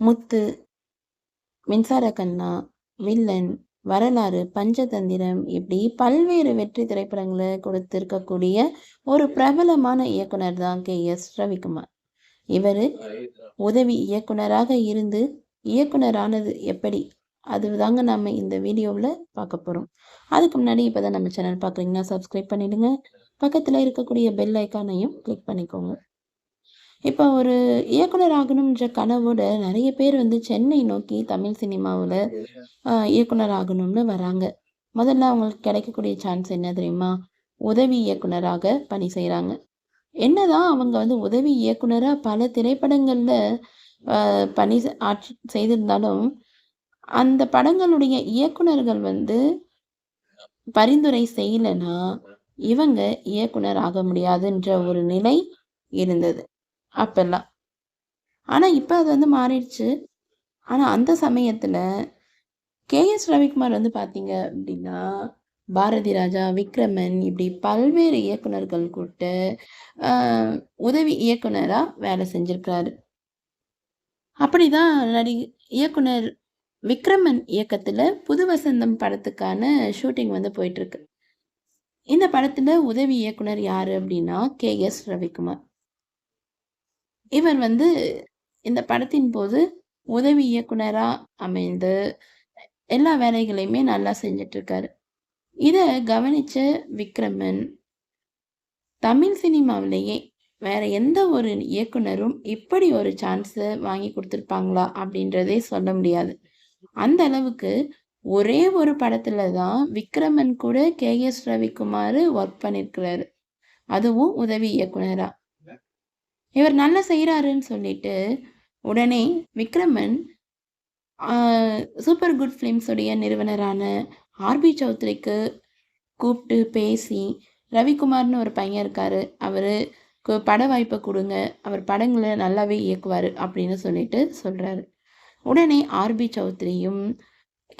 முத்து மின்சார கண்ணா வில்லன் வரலாறு பஞ்சதந்திரம் இப்படி பல்வேறு வெற்றி திரைப்படங்களை கொடுத்திருக்கக்கூடிய ஒரு பிரபலமான இயக்குனர் தான் கே. எஸ். ரவிக்குமார். இவர் உதவி இயக்குனராக இருந்து இயக்குனரானது எப்படி? அது தாங்க நம்ம இந்த வீடியோவில் பார்க்க போகிறோம் அதுக்கு முன்னாடி இப்போ தான் நம்ம சேனல் பார்க்குறீங்கன்னா சப்ஸ்கிரைப் பண்ணிடுங்க. பக்கத்தில் இருக்கக்கூடிய பெல் ஐக்கானையும் கிளிக் பண்ணிக்கோங்க. இப்போ ஒரு இயக்குனர் ஆகணுன்ற கனவோட நிறைய பேர் வந்து சென்னை நோக்கி தமிழ் சினிமாவில் இயக்குனர் ஆகணும்னு வராங்க. முதல்ல அவங்களுக்கு கிடைக்கக்கூடிய சான்ஸ் என்ன தெரியுமா? உதவி இயக்குனராக பணி செய்கிறாங்க என்னதான் அவங்க வந்து உதவி இயக்குனராக பல திரைப்படங்களில் பணி செ- ஆற்றி செய்திருந்தாலும் அந்த படங்களுடைய இயக்குனர்கள் வந்து பரிந்துரை செய்யலைன்னா இவங்க இயக்குனர் ஆக முடியாதுன்ற ஒரு நிலை இருந்தது. அப்பெல்லாம். ஆனால் இப்போ அது வந்து மாறிடுச்சு. ஆனால் அந்த சமயத்தில் கேஎஸ் ரவிக்குமார் வந்து பார்த்தீங்க அப்படின்னா பாரதி ராஜா விக்ரமன் இப்படி பல்வேறு இயக்குனர்கள் கூட்ட உதவி இயக்குனராக வேலை செஞ்சிருக்கிறாரு. அப்படிதான் நடி இயக்குனர் விக்ரமன் இயக்கத்தில் புது வசந்தம் படத்துக்கான ஷூட்டிங் வந்து போயிட்டுருக்கு இந்த படத்தில் உதவி இயக்குனர் யார் அப்படின்னா கே எஸ் ரவிக்குமார். இவர் வந்து இந்த படத்தின் போது உதவி இயக்குனரா அமைந்து எல்லா வேலைகளையுமே நல்லா செஞ்சுட்டு இருக்காரு இதை கவனிச்ச விக்ரமன் தமிழ் சினிமாவிலேயே வேற எந்த ஒரு இயக்குனரும் இப்படி ஒரு சான்ஸை வாங்கி கொடுத்துருப்பாங்களா அப்படின்றதே சொல்ல முடியாது. அந்த அளவுக்கு ஒரே ஒரு படத்துல தான் விக்ரமன் கூட கே எஸ் ரவிக்குமார் ஒர்க் பண்ணியிருக்கிறாரு அதுவும் உதவி இயக்குனரா. இவர் நல்லா செய்கிறாருன்னு சொல்லிட்டு உடனே விக்ரமன் சூப்பர் குட் ஃபிலிம்ஸுடைய நிறுவனரான ஆர்பி சௌத்ரிக்கு கூப்பிட்டு பேசி ரவிக்குமார்னு ஒரு பையன் இருக்கார். அவர் பட வாய்ப்பை கொடுங்க. அவர் படங்களை நல்லாவே இயக்குவார் அப்படின்னு சொல்லிட்டு சொல்கிறாரு உடனே ஆர்பி சௌத்ரியும்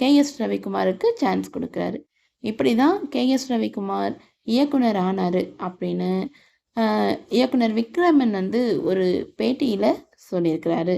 கேஎஸ் ரவிக்குமாருக்கு சான்ஸ் கொடுக்குறாரு. இப்படி தான் கேஎஸ் ரவிக்குமார் இயக்குனர் ஆனார் அப்படின்னு இயக்குனர் விக்ரமன் வந்து ஒரு பேட்டியில் சொல்லியிருக்கிறாரு.